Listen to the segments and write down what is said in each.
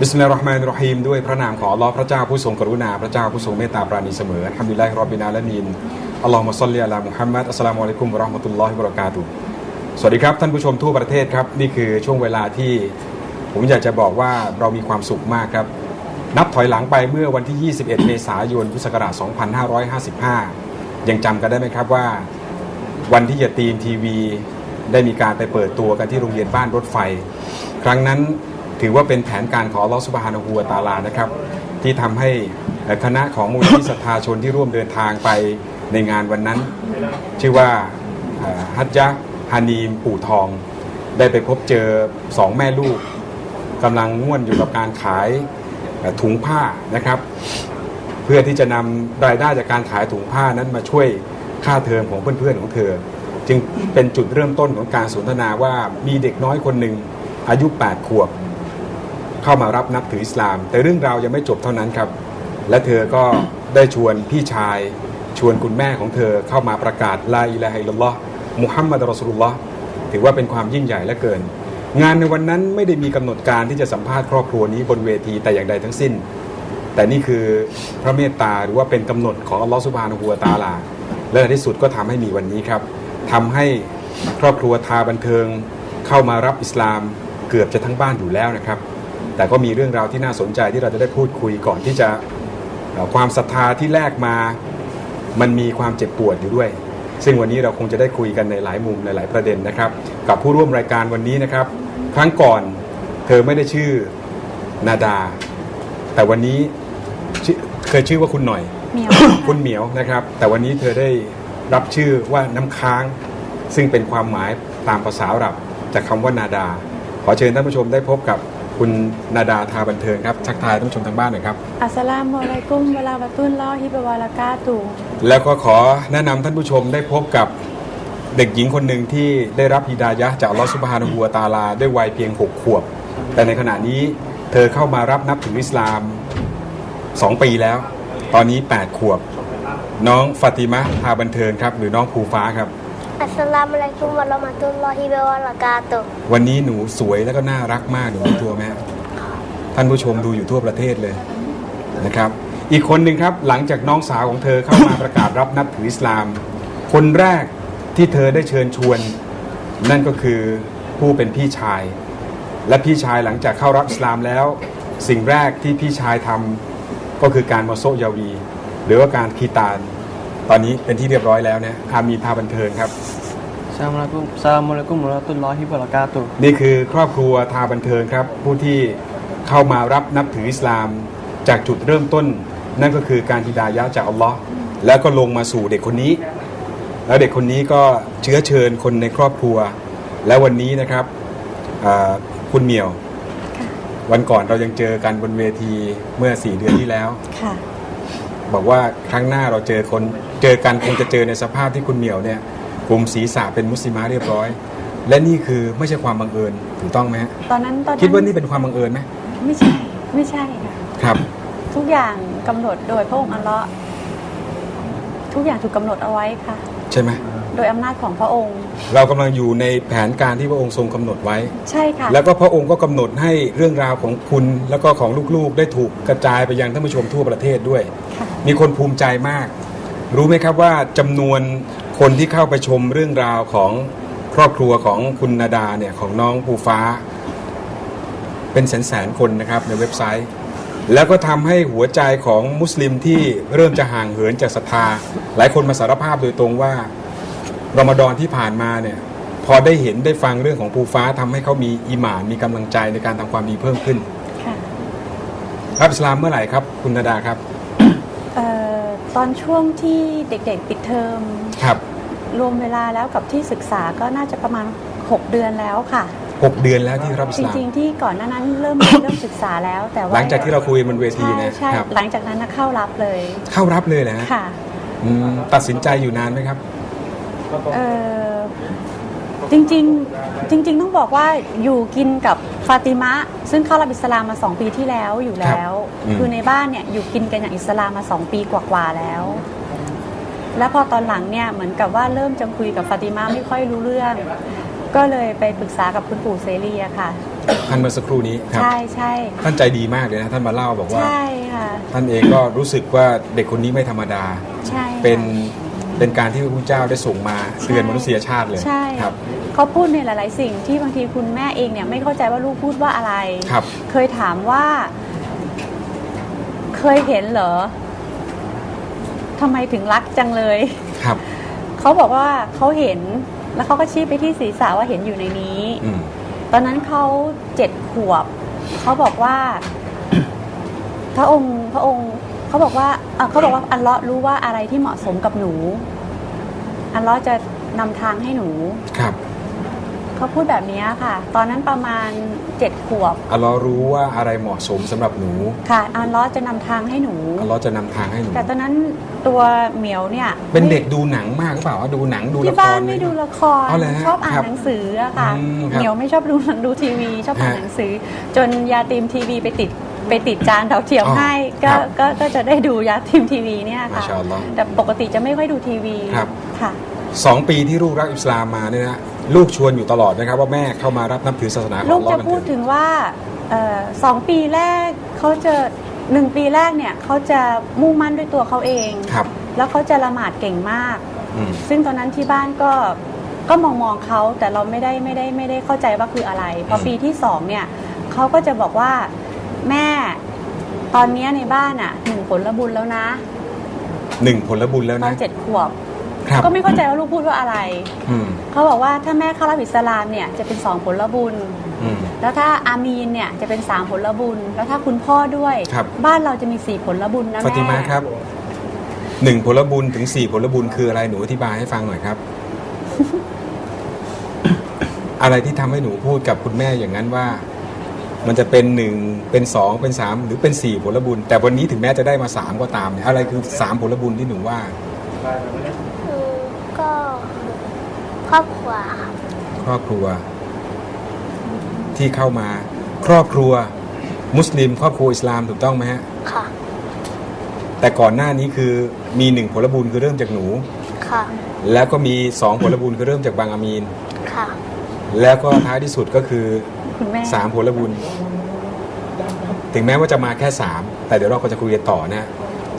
บิสมิลลาฮิรเราะห์มานิรเราะฮีมด้วยพระนามของอัลลอฮ์พระเจ้าผู้ทรงกรุณาพระเจ้าผู้ทรงเมตตาปราณีเสมออัลฮัมดุลิลลาฮิรอบบินาละมีนอัลลอฮุมะศ็อลลิอะลามุฮัมมัดอัสสลามุอะลัยกุมวะเราะห์มะตุลลอฮิวะบะเราะกาตุฮ์สวัสดีครับท่านผู้ชมทั่วประเทศครับนี่คือช่วงเวลาที่ผมอยากจะบอกว่าเรามีความสุขมากครับ นับถอยหลังไปเมื่อวันที่ 21 เมษายน พุทธศักราช 2555 ยังจำกันได้ไหมครับว่า วันที่ยาตีมทีวี ได้มีการไปเปิดตัวกันที่โรงเรียนบ้านรถไฟ ครั้งนั้น ถือว่าเป็นแผนการของลอสุบฮานะฮูวตาลานะครับ ที่ทำให้คณะของมูลนิธิศรัทธาชนที่ร่วมเดินทางไปในงานวันนั้น ชื่อว่าฮัจญะฮานีมปู่ทอง ได้ไปพบเจอสองแม่ลูกกำลังง่วนอยู่กับการขายถุงผ้านะครับ เพื่อที่จะนำรายได้จากการขายถุงผ้านั้นมาช่วยค่าเทอมของเพื่อนๆของเธอ จึงเป็นจุดเริ่มต้นของการสนทนาว่ามีเด็กน้อยคนหนึ่งอายุ 8 ขวบ เข้ามารับนับถืออิสลาม แต่เรื่องราวยังไม่จบเท่านั้นครับ และเธอก็ได้ชวนพี่ชาย ชวนคุณแม่ของเธอเข้ามาประกาศลาอิลาฮะอิลลัลลอฮ์มุฮัมมัดรอสุลลอฮ์ถือว่าเป็นความยิ่งใหญ่เหลือเกิน งานในวันนั้นไม่ได้มีกำหนดการที่จะสัมภาษณ์ครอบครัวนี้บนเวทีแต่อย่างใดทั้งสิ้น แต่นี่คือพระเมตตาหรือว่าเป็นกำหนดของอัลลอฮฺสุบฮานะฮูวะตะอาลา และในที่สุดก็ทำให้มีวันนี้ครับทำให้ครอบครัวทาบันเทิงเข้ามารับอิสลามเกือบจะทั้งบ้านอยู่แล้วนะครับ แต่ก็มีเรื่องราวที่น่าสนใจที่เราจะได้พูดคุยก่อนที่จะเอ่อความศรัทธาที่แลกมา มันมีความเจ็บปวดอยู่ด้วย ซึ่งวันนี้เราคงจะได้คุยกันในหลายมุมในหลายประเด็นนะครับ กับผู้ร่วมรายการวันนี้นะครับ ครั้งก่อนเธอไม่ได้ชื่อนาดา แต่วันนี้ชื่อเคยชื่อว่าคุณหน่อยเหมียวคุณเหมียวนะครับ แต่วันนี้เธอได้รับชื่อว่าน้ำค้าง ซึ่งเป็นความหมายตามภาษาอาหรับจากคำว่านาดา ขอเชิญท่านผู้ชมได้พบกับ คุณนาดาทาบันเทิงครับทักทายท่านผู้ชมทางบ้านหน่อยครับ อัสสลามุอะลัยกุมวะลาบะตุลลอฮิบะวะละกาตุฮ์แล้วก็ขอแนะนำท่านผู้ชมได้พบกับเด็กหญิงคนหนึ่งที่ได้รับฮิดายะห์จากอัลลอฮฺสุบฮานะฮูวะตะอาลาด้วยวัยเพียง 6 ขวบ แต่ในขณะนี้เธอเข้ามารับนับถืออิสลาม 2 ปีแล้ว ตอนนี้ 8 ขวบ น้องฟาติมะทาบันเทิงครับ หรือน้องภูฟ้าครับ อัสสลามุอะลัยกุมวะเราะมะตุลลอฮิวะบะเราะกาตุฮ์วันนี้หนูสวยแล้วก็น่ารักมากหนูรู้ตัวไหมฮะท่านผู้ชมดูอยู่ทั่วประเทศเลยนะครับ อีกคนหนึ่งครับหลังจากน้องสาวของเธอเข้ามาประกาศรับนับถืออิสลาม คนแรกที่เธอได้เชิญชวน นั่นก็คือผู้เป็นพี่ชาย และพี่ชายหลังจากเข้ารับอิสลามแล้ว สิ่งแรกที่พี่ชายทำก็คือการมาโซยาวี หรือว่าการคีตาน ตอนนี้เป็นที่เรียบร้อยแล้วเนี่ยอามีพาบันเทิงครับสลามอะลัยกุมสลามอะลัยกุมวะเราะตุลลอฮิวะบะเราะกาตุฮ์นี่คือครอบครัวทาบันเทิงครับ ผู้ที่เข้ามารับนับถืออิสลาม จากจุดเริ่มต้น นั่นก็คือการฮิดายะห์จากอัลลอฮ์แล้วก็ลงมาสู่เด็กคนนี้ แล้วเด็กคนนี้ก็เชื้อเชิญคนในครอบครัว และวันนี้นะครับอ่าคุณเหมียว วันก่อนเรายังเจอกันบนเวทีเมื่อ4เดือนที่แล้วค่ะบอกว่าครั้งหน้าเราเจอคน เจอกันคงจะเจอในสภาพที่คุณเหมียวเนี่ยกลุ่มศีรษะเป็นมุสลิมะเรียบร้อย และนี่คือไม่ใช่ความบังเอิญถูกต้องไหมฮะตอนนั้นตอนนั้นคิดว่านี่เป็นความบังเอิญไหมไม่ใช่ไม่ใช่ค่ะครับ ทุกอย่างกำหนดโดยพระองค์อัลเลาะห์ทุกอย่างถูกกำหนดเอาไว้ค่ะ ใช่ไหมโดยอำนาจของพระองค์ เรากำลังอยู่ในแผนการที่พระองค์ทรงกำหนดไว้ ใช่ค่ะ แล้วก็พระองค์ก็กำหนดให้เรื่องราวของคุณแล้วก็ของลูกๆ ได้ถูกกระจายไปยังท่านผู้ชมทั่วประเทศด้วย ค่ะ มีคนภูมิใจมาก รู้ไหมครับว่าจำนวนคนที่เข้าไปชมเรื่องราวของครอบครัวของคุณนาดาเนี่ยของน้องภูฟ้า เป็นแสนๆคนนะครับในเว็บไซต์ แล้วก็ทำให้หัวใจของมุสลิมที่เริ่มจะห่างเหินจากศรัทธา หลายคนมาสารภาพโดยตรงว่ารอมฎอนที่ผ่านมาเนี่ยพอได้เห็นได้ฟังเรื่องของภูฟ้าทำให้เขามีอีหมานมีกำลังใจในการทำความดีเพิ่มขึ้นค่ะรับอิสลามเมื่อไหร่ครับ คุณนาดาครับเอ่อ ตอนช่วงที่เด็กๆ ปิดเทอมครับ รวมเวลาแล้วกับที่ศึกษาก็น่าจะประมาณ 6 เดือนแล้วค่ะหกเดือนแล้วที่รับอิจสลาม ริง ๆ ที่ก่อนหน้านั้นเริ่ม เริ่มศึกษาแล้ว แต่ว่าหลังจากที่เราคุยบนเวทีใช่เนะใช่ครับ หลังจากนั้นนะเข้ารับเลยเข้ารับเลยแหละค่ะ ตัดสินใจอยู่นานไหมครับ เออ จริงๆจริง ๆ ต้องบอกว่าอยู่กินกับฟาติมะ ซึ่งเข้ารับอิสลามมา 2 ปีที่แล้วอยู่แล้ว ครับอืม คือในบ้านเนี่ยอยู่กินกันอย่างอิสลามมา 2 ปีกว่าๆแล้ว แล้วพอตอนหลังเนี่ยเหมือนกับว่าเริ่มจะคุยกับฟาติมาไม่ค่อยรู้เรื่อง ก็เลยไปปรึกษากับคุณปู่เสรีอะค่ะ ท่านเมื่อสักครู่นี้ครับ ใช่ใช่ท่านใจดีมากเลยนะท่านมาเล่าบอกว่า ใช่ค่ะท่านเองก็รู้สึกว่าเด็กคนนี้ไม่ธรรมดา ใช่ค่ะเป็น เป็นการที่พระพุทธเจ้าได้ส่งมาเตือนใช่มนุษยชาติเลยใช่ ครับ เขาพูดในหลาย ๆ สิ่งที่บางทีคุณแม่เองเนี่ยไม่เข้าใจว่าลูกพูดว่าอะไร ครับ เคยถามว่า เคยเห็นเหรอทำไมถึงรักจังเลย ครับ เขาบอกว่าเขาเห็นแล้วเขาก็ชี้ไปที่ศีรษะว่าเห็นอยู่ในนี้ อืม ตอนนั้นเขาเจ็ดขวบ เขาบอกว่า พระองค์พระองค์ เขาบอกว่าเอ่อเขาบอกว่าอัลเลาะห์รู้ว่าอะไรที่เหมาะสมกับหนู อัลเลาะห์จะนำทางให้หนู ครับเขาพูดแบบนี้ค่ะ ตอนนั้นประมาณเจ็ดขวบ อัลลอฮ์รู้ว่าอะไรเหมาะสมสำหรับหนู ค่ะ อัลเลาะห์จะนำทางให้หนู อัลลอฮ์จะนำทางให้หนู แต่ตอนนั้นตัวเหมียวเนี่ยเป็นเด็กดูหนังมากหรือเปล่าว่าดูหนังดูละที่คบ้านรไม่ดูละคร เอาเลยฮะชอบอ่าครันบหนังสืออะค่ะ อืมครับเหมียวไม่ชอบดูดูทีวี ชอบอ่านฮะ หนังสือ จนยาตีมทีวีไปติด ไปติดจานดาวเทียมอ๋อให้ก็ครับก็ก็จะได้ดูยาตีมทีวีเนี่ยมาค่ะ ชาอัลลอฮ์แต่ปกติจะไม่ค่อยดูทีวีครับ ค่ะ สองปีที่ลูกรับอิสลามมาเนี่ยนะลูกชวนอยู่ตลอดนะครับ ว่าแม่เข้ามารับนับถือศาสนาของลูกอัลลอฮ์จะกันพูดเถถึอะงว่าเอ่อสองปีแรกเขาจะหนึ่งปีแรกเนี่ยเขาจะมุ่งมั่นด้วยตัวเขาเอง ครับ แล้วเขาจะละหมาดเก่งมาก อืม ซึ่งตอนนั้นที่บ้านก็ก็มองมองเขาแต่เราไม่ได้ไม่ได้ไม่ได้เข้าใจว่าคืออะไร พออืมปีที่สองเนี่ยเขาก็จะบอกว่า แม่ ตอนเนี้ยในบ้านอะหนึ่งผลบุญแล้วนะ หนึ่งผลบุญแล้วตอนะนเจ็ดขวบ ครับก็ไม่เข้าใจว่าลูกพูดว่าอะไร อืมเขาบอกว่าถ้าแม่เข้ารับอิสลามเนี่ยจะเป็นสองผลบุญ อืม แล้วถ้าอามีนเนี่ยจะเป็นสามผลบุญ แล้วถ้าคุณพ่อด้วยครับบ้านเราจะมีสี่ผลบุญนะฟาแม่ติมาครับหนึ่งผลบุญถึงสี่ผลบุญคืออะไรหนูอธิบายให้ฟังหน่อยครับ อะไรที่ทำให้หนูพูดกับคุณแม่อย่างนั้นว่า มันจะเป็นหนึ่งเป็นสองเป็นสามหรือเป็นสี่ผลบุญ แต่วันนี้ถึงแม้จะได้มาสามก็ตามเนี่ยอะไรคือสามผลบุญที่หนูว่าอืมก็ครอบครัวครับครอบครัว ที่เข้ามา ครอบครัว มุสลิม ครอบครัวอิสลามถูกต้องไหมฮะ ค่ะ แต่ก่อนหน้านี้คือมีหนึ่งผลบุญคือเริ่มจากหนู ค่ะ แล้วก็มีสองผลบุญคือเริ่มจากบางอามีน ค่ะ แล้วก็ท้ายที่สุดก็คือ คุณแม่ สามผลบุญ ถึงแม้ว่าจะมาแค่สามแต่เดี๋ยวเราก็จะคุยกันต่อนะ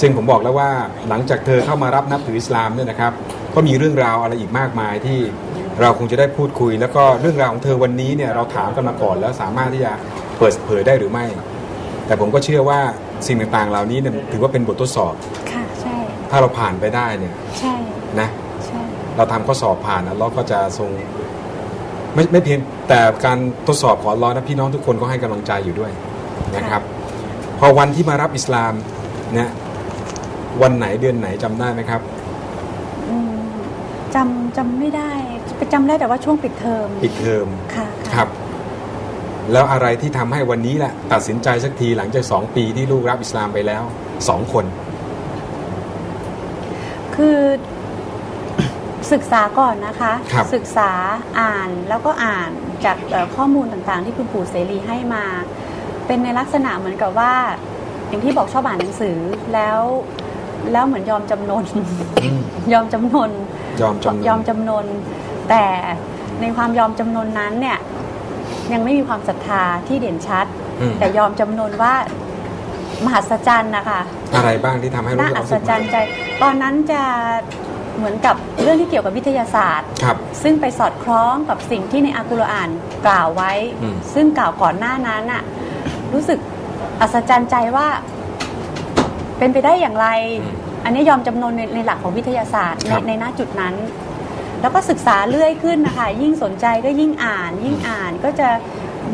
ซึ่งผมบอกแล้วว่าหลังจากเธอเข้ามารับนับถืออิสลามเนี่ยนะครับ ก็มีเรื่องราวอะไรอีกมากมายที่เราคงจะได้พูดคุย แล้วก็เรื่องราวของเธอวันนี้เนี่ยเราถามกันมาก่อนแล้วสามารถที่จะเปิดเผยได้หรือไม่ แต่ผมก็เชื่อว่าสิ่งต่างๆ เหล่านี้เนี่ยถือว่าเป็นบททดสอบ ค่ะใช่ ถ้าเราผ่านไปได้เนี่ยใช่นะ ใช่ เราทำข้อสอบผ่านอัลเลอฮ์ก็จะทรง ไม่ไม่เพียงแต่การทดสอบของอัลเลอฮ์นะพี่น้องทุกคนก็ให้กำลังใจอยู่ด้วยนะครับ พอวันที่มารับอิสลามเนี่ยวันไหนเดือนไหนจำได้ไหมครับ อืมจำจำไม่ได้จำได้แต่ว่าช่วงปิดเทอมปิดเทอมค่ะครับ แล้วอะไรที่ทำให้วันนี้แหละตัดสินใจสักทีหลังจากสองปีที่ลูกรับอิสลามไปแล้วสองคน คือ ศึกษาก่อนนะคะ ครับศึกษาอ่านแล้วก็อ่านจากเอ่อข้อมูลต่างๆ ที่คุณปู่เสรีให้มา เป็นในลักษณะเหมือนกับว่า อย่างที่บอกชอบอ่านหนังสือแล้วแล้วเหมือนยอมจำนน อืม ยอมจำนน ยอมจำนน ยอมจำนน แต่ในความยอมจำนนนั้นเนี่ยยังไม่มีความศรัทธาที่เด่นชัด อืม แต่ยอมจำนนว่ามหัศจรรย์นะคะ อะไรบ้างที่ทำให้รู้น่าสึกอัรู้ศสึกจรรย์ใจ ตอนนั้นจะ เหมือนกับเรื่องที่เกี่ยวกับวิทยาศาสตร์ ครับ ซึ่งไปสอดคล้องกับสิ่งที่ในอัลกุรอานกล่าวไว้ อืม ซึ่งกล่าวก่อนหน้านั้นน่ะรู้สึกอัศจรรย์ใจว่า เป็นไปได้อย่างไร อันนี้ยอมจำนนในในหลักของวิทยาศาสตร์คในรับ ในหน้าจุดนั้น แล้วก็ศึกษาเรื่อยขึ้นนะคะยิ่งสนใจก็ยิ่งอ่าน ยิ่งอ่านก็จะ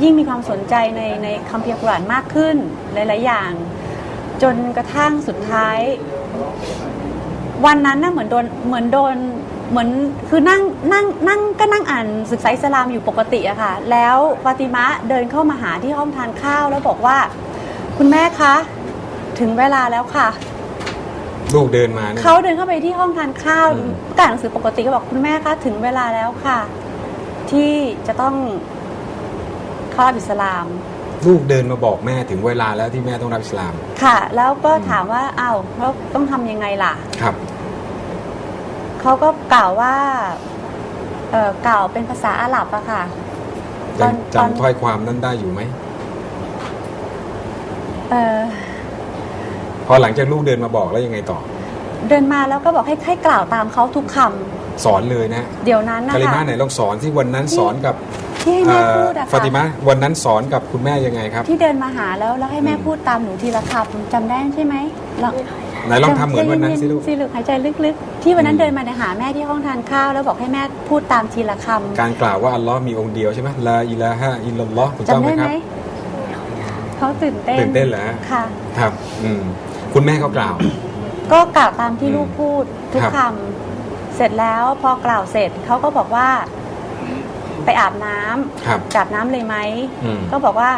ยิ่งมีความสนใจในในคัมภีร์อัลกุรอานมากขึ้นหลาย ๆ อย่าง จนกระทั่งสุดท้าย วันนั้นน่ะเหมือนโดนเหมือนโดนเหมือนคือนั่งนั่งนั่งก็นั่งอ่านศึกษาอิสลามอยู่ปกติอะค่ะ แล้วฟาติมะเดินเข้ามาหาที่ห้องทานข้าวแล้วบอกว่า คุณแม่คะ ถึงเวลาแล้วค่ะ ลูกเดินมาเนี่ย เขาเดินเข้าไปที่ห้องทานข้าวอืม ก็อ่านหนังสือปกติก็บอกคุณแม่คะถึงเวลาแล้วค่ะ ที่จะต้องเข้ารับอิสลาม ลูกเดินมาบอกแม่ถึงเวลาแล้วที่แม่ต้องรับอิสลามค่ะ แล้วก็ถามว่าอ้าวแล้วต้องทำยังไงล่ะ ครับ เขาก็กล่าวว่าเอ่อกล่าวเป็นภาษาอาหรับอะค่ะ ตยัองนตอน จำถ้อยความนั้นได้อยู่ไหม เออพอหลังจากลูกเดินมาบอกแล้วยังไงต่อ เดินมาแล้วก็บอกให้ให้กล่าวตามเขาทุกคำสอนเลยนะเดี๋ยวนั้นนะคาริมาคะ ไหนลองสอนที่วันนั้นสอนกับที่ให้แม่พูดอะฟาค่ะติมาวันนั้นสอนกับคุณแม่ยังไงครับ ที่เดินมาหาแล้วแล้วให้แม่อืม พูดตามหนูทีละคำจำได้ใช่ไหมลอง ไหนลองทำเหมือนวันนั้นสิลูก สิลูกหายใจลึกๆ ที่วันนั้อืนมเดินมาในหาแม่ที่ห้องทานข้าว แล้วบอกให้แม่พูดตามทีละคำการกล่าวว่าอัลลอฮ์มีองค์เดียวใช่ไหมลาอิลาฮะอิลลัลลอฮ์ถูกต้องจำไหมได้คไหมรับเขาตื่นเต้นตื่นเต้นเหรอฮะค่ะ ครับอืมคุณแม่ก็กล่าว ก็กล่าวตามที่อืมลูกพูดทุกครับคำเสร็จแล้วพอกล่าวเสร็จเขาก็บอกว่า ไปอาบน้ำครับ อาบน้ำเลยไหม อืม ก็บอกว่า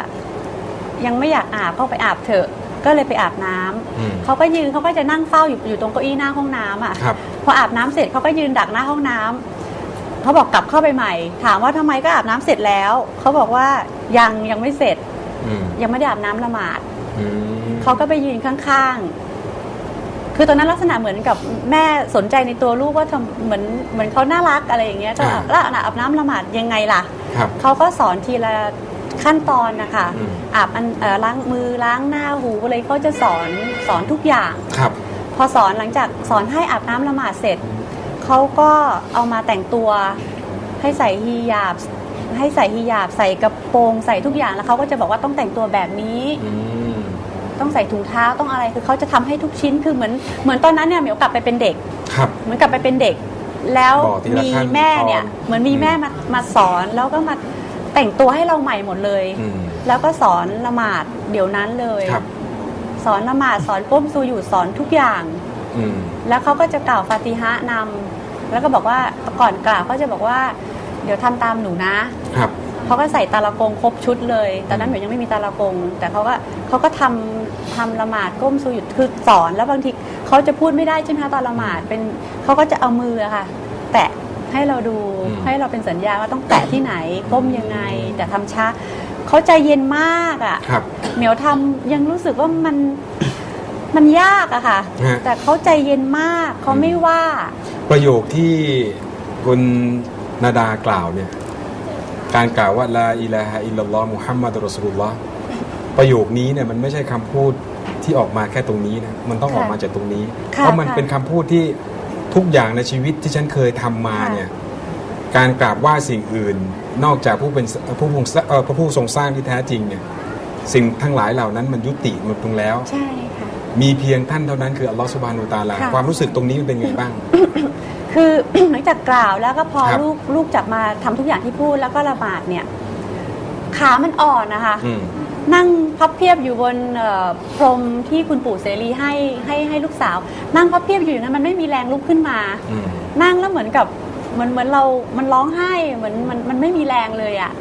ยังไม่อยากอาบก็ไปอาบเถอะ ก็เลยไปอาบน้ำอืมเขาก็ยืนเขาก็จะนั่งเฝ้าอยู่อยู่ตรงเก้าอี้หน้าห้องน้ำอะครับ พออาบน้ำเสร็จเขาก็ยืนดักหน้าห้องน้ำเขาบอกกลับเข้าไปใหม่ ถามว่าทำไมก็อาบน้ำเสร็จแล้วเขาบอกว่ายังยังไม่เสร็จอืมยังไม่ได้อาบน้ำละหมาด อืม เขาก็ไปยืนข้างๆ คือตอนนั้นลักษณะเหมือนกับแม่สนใจในตัวลูกว่าทำเหมือนเหมือนเขาน่ารักอะไรอย่างเงี้ยก็อาบแล้วอาบน้ำละหมาดยังไงล่ะ ครับ เขาก็สอนทีละ ขั้นตอนนะคะอืม อาบอันเอ่อล้างมือล้างหน้าหูอะไรเขาจะสอนสอนทุกอย่าง ครับ พอสอนหลังจากสอนให้อาบน้ำละหมาดเสร็จ เขาก็เอามาแต่งตัวให้ใส่ฮีญาบ ให้ใส่ฮีญาบ ใส่กระโปรงใส่ทุกอย่างแล้วเขาก็จะบอกว่าต้องแต่งตัวแบบนี้ อืม ต้องใส่ถุงเท้าต้องอะไรคือเขาจะทำให้ทุกชิ้นคือเหมือนเหมือนตอนนั้นเนี่ยเหมียวกลับไปเป็นเด็ก ครับ เหมือนกลับไปเป็นเด็ก แล้วบอกทีละมีขั้นแม่เนี่ยตอน เหมือนมีแม่มามาสอนแล้วก็มา แต่งตัวให้เราใหม่หมดเลย อืม แล้วก็สอนละหมาดเดี๋ยวนั้นเลย ครับสอนละหมาดสอนก้มซูอยู่สอนทุกอย่าง อืม แล้วเขาก็จะกล่าวฟาติฮะนำแล้วก็บอกว่าก่อนกล่าวเขาจะบอกว่า เดี๋ยวทำตามหนูนะครับ เขาก็ใส่ตาละกงครบชุดเลยตอนนั้นเหมือนยังไม่มีตาละกง แต่เขาก็เขาก็ทำทำละหมาดก้มซูอยู่คือสอนแล้วบางทีเขาจะพูดไม่ได้ใช่ไหมคะตอนละหมาดเป็นเขาก็จะเอามืออะค่ะ แตะ ให้เราดูอืม ให้เราเป็นสัญญาว่าต้องแตะที่ไหนก้มยังไง แต่ทำช้าเขาใจเย็นมากอะครับ เหมียวทำยังรู้สึกว่ามัน มันยากอะค่ะ ฮะ แต่เขาใจเย็นมากเขาไม่ว่าประโยคที่คุณนาดากล่าวเนี่ย การกล่าวว่าลาอิลาฮะอิลลัลลอฮ์มุฮัมมัดรอสูลุลลอฮ์ประโยคนี้เนี่ยมันไม่ใช่คำพูดที่ออกมาแค่ตรงนี้นะมันต้องออกมาจากตรงนี้ค่ะเพราะมันค่ะเป็นคำพูดที่ ทุกอย่างในชีวิตที่ฉันเคยทำมาค่ะเนี่ยการกราบไหว้สิ่งอื่น นอกจากผู้เป็นผู้ผู้เอ่อพระผู้ทรงสร้างที่แท้จริงเนี่ยสิ่งทั้งหลายเหล่านั้นมันยุติหมดลงแล้ว ใช่ค่ะ มีเพียงท่านเท่านั้นคืออัลลอฮฺสุบฮานุตะอาลาค่ะ ความรู้สึกตรงนี้มันเป็นไงบ้าง คือ หลังจากกล่าวแล้วก็พอครับลูกลูกจับมาทำทุกอย่างที่พูดแล้วก็ละหมาดเนี่ย ขามันอ่อนนะคะ อืม นั่งพับเพียบอยู่บนเอ่อพรมที่คุณปู่เสรีให้ให้ให้ลูกสาว นั่งพับเพียบอยู่อย่างนั้นมันไม่มีแรงลุกขึ้นมาอืมนั่งแล้วเหมือนกับเหมือนเหมือนเรา มันร้องไห้เหมือนมันมันไม่มีแรงเลยอะ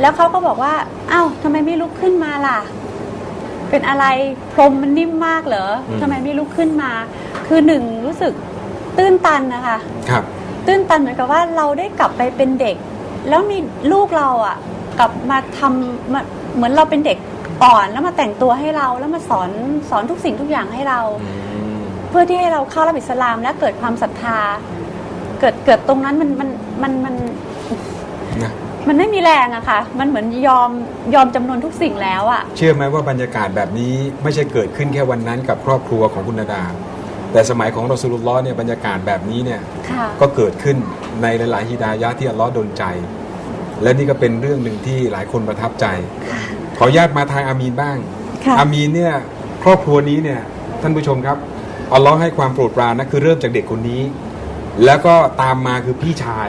แล้วเขาก็บอกว่าอ้าวทำไมไม่ลุกขึ้นมาล่ะ เป็นอะไรพรมมันนิ่มมากเหรออืมทำไมไม่ลุกขึ้นมา คือหนึ่งรู้สึกตื้นตันนะคะครับ ตื้นตันเหมือนกับว่าเราได้กลับไปเป็นเด็ก แล้วมีลูกเราอะกลับมาทำมา เหมือนเราเป็นเด็กอ่อนแล้วมาแต่งตัวให้เราแล้วมาสอนสอนทุกสิ่งทุกอย่างให้เราอืมเพื่อที่ให้เราเข้ารับอิสลามและเกิดความศรัทธา เกิดเกิดตรงนั้นมันมันมันมันนะมันไม่มีแรงอะค่ะ มันเหมือนยอมยอมจำนวนทุกสิ่งแล้วอะเชื่อไหมว่าบรรยากาศแบบนี้ไม่ใช่เกิดขึ้นแค่วันนั้นกับครอบครัวของคุณนาดา แต่สมัยของรอสูลุลลอฮ์เนี่ยบรรยากาศแบบนี้เนี่ยค่ะก็เกิดขึ้นในหลายๆฮิดายะห์ที่อัลลอฮ์ดลใจ และนี่ก็เป็นเรื่องหนึ่งที่หลายคนประทับใจ ขออนุญาตมาทางอามีนบ้าง ค่ะอามีนเนี่ยครอบครัวนี้เนี่ยท่านผู้ชมครับอัลลอฮ์ให้ความโปรดปรานนะคือเริ่มจากเด็กคนนี้ แล้วก็ตามมาคือพี่ชาย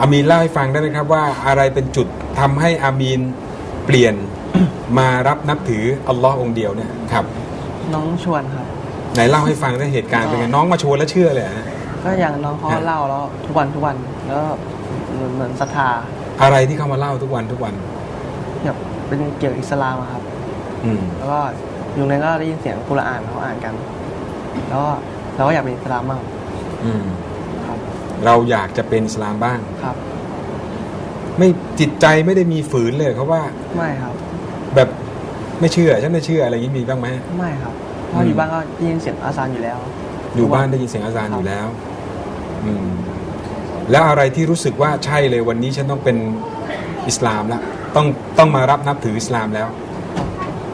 อามีนเล่าให้ฟังได้ไหมครับว่าอะไรเป็นจุดทำให้อามีนเปลี่ยน มารับนับถืออัลลอฮ์องค์เดียวเนี่ยครับ น้องชวนครับ ไหนเล่าให้ฟังได้เหตุการณ์เป็นไงน้องมาชวนแล้วเชื่อเลยเหรอฮะ ก็อย่างน้องเขาฮะ เล่าแล้วทุกวันทุกวันแล้ว เหมือนเหมือนศรัทธาอะไรที่เขามาเล่าทุกวันทุกวัน แบบเป็นเกี่ยวกับอิสลามอะครับ อืม แล้วก็อยู่นั้นก็ได้ยินเสียงกุรอานเขาอ่านกัน แล้วก็เราก็อยากเป็นอิสลามบ้างอืม ครับเราอยากจะเป็นอิสลามบ้าง ครับ ไม่จิตใจไม่ได้มีฝืนเลยเขาว่าไม่ครับ แบบไม่เชื่อฉันไม่เชื่ออะไรอย่างนี้มีบ้างไหม ไม่ครับเพราะอยู่บ้านก็ได้ยินเสียงอาซานอยู่แล้ว อยู่บ้านได้ยินเสียงอาจารย์ครับอยู่แล้ว อืม แล้วอะไรที่รู้สึกว่าใช่เลยวันนี้ฉันต้องเป็นอิสลามแล้วต้องต้องมารับนับถืออิสลามแล้ว